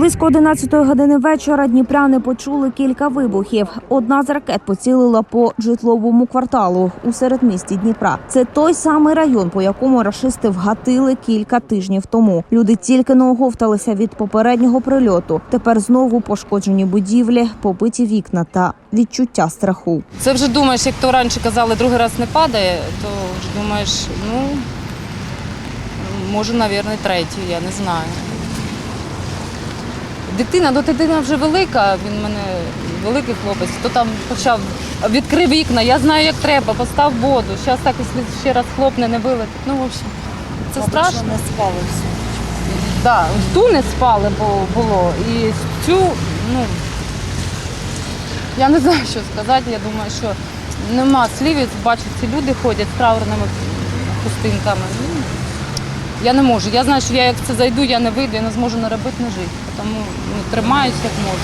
Близько 11 години вечора дніпряни почули кілька вибухів. Одна з ракет поцілила по житловому кварталу у середмісті Дніпра. Це той самий район, по якому рашисти вгатили кілька тижнів тому. Люди тільки не оговталися від попереднього прильоту. Тепер знову пошкоджені будівлі, побиті вікна та відчуття страху. Це вже думаєш, як то раніше казали, другий раз не падає, то вже думаєш, ну може, мабуть, третій, я не знаю. Дитина, ну дитина вже велика, він мене великий хлопець, то там почав відкрив вікна, я знаю, як треба, постав воду. Зараз так, якщо ще раз хлопне, не вилетить. Ну, в общем, це страшно. не спали всі. Да, ту не спали бо було. І цю, ну я не знаю, що сказати. Я думаю, що нема слів. Бачу, ці люди ходять з траурними пустинками. Я не можу. Я знаю, що я як це зайду, я не вийду, я не зможу не робити, не жити. Тому ну, тримаюсь як можу.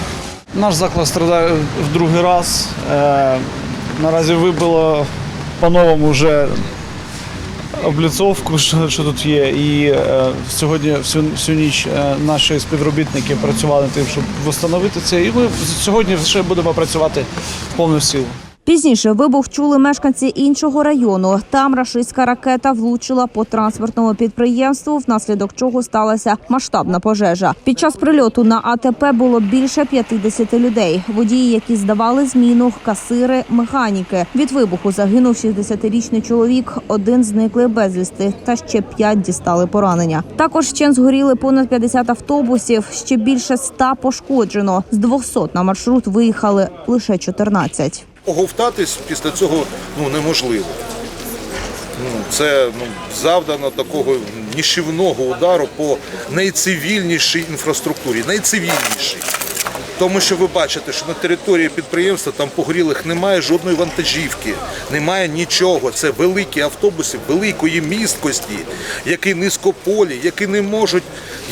Наш заклад страдає в другий раз. Е, наразі вибило по-новому вже обліцовку, що, що тут є. І е, сьогодні всю, всю ніч е, наші співробітники працювали тим, щоб встановити це. І ми сьогодні ще будемо працювати в повну силу. Пізніше вибух чули мешканці іншого району. Там рашистська ракета влучила по транспортному підприємству, внаслідок чого сталася масштабна пожежа. Під час прильоту на АТП було більше 50 людей. Водії, які здавали зміну, касири, механіки. Від вибуху загинув 60-річний чоловік. Один зникли безвісти, та ще п'ять дістали поранення. Також ще згоріли понад 50 автобусів. Ще більше 100 пошкоджено. З 200 на маршрут виїхали лише 14. Оговтатись після цього ну, неможливо. Ну, це ну, завдано такого ніщівного удару по найцивільнішій інфраструктурі, найцивільнішій. Тому що ви бачите, що на території підприємства там погорілих немає жодної вантажівки, немає нічого. Це великі автобуси великої місткості, які низькополі, які не можуть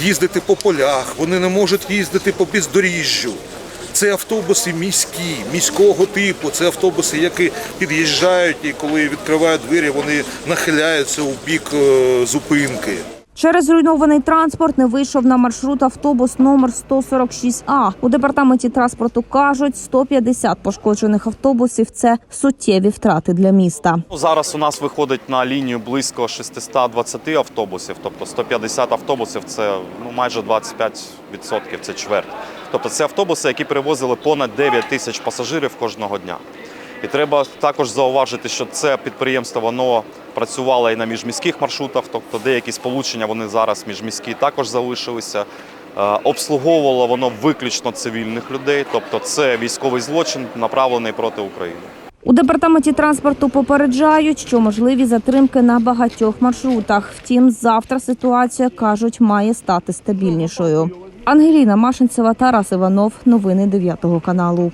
їздити по полях, вони не можуть їздити по бездоріжжю. Це автобуси міські, міського типу. Це автобуси, які під'їжджають і коли відкривають двері, вони нахиляються у бік е, зупинки. Через зруйнований транспорт не вийшов на маршрут автобус номер 146А. У департаменті транспорту кажуть, 150 пошкоджених автобусів це суттєві втрати для міста. Ну, Зараз у нас виходить на лінію близько 620 автобусів, тобто 150 автобусів це ну, майже 25%, це чверть. Тобто це автобуси, які перевозили понад 9 тисяч пасажирів кожного дня. І треба також зауважити, що це підприємство воно працювало і на міжміських маршрутах, тобто деякі сполучення вони зараз міжміські також залишилися. Е, Обслуговувало воно виключно цивільних людей, тобто це військовий злочин, направлений проти України. У департаменті транспорту попереджають, що можливі затримки на багатьох маршрутах. Втім, завтра ситуація кажуть має стати стабільнішою. Ангеліна Машинцева, Тарас Іванов. Новини 9 каналу.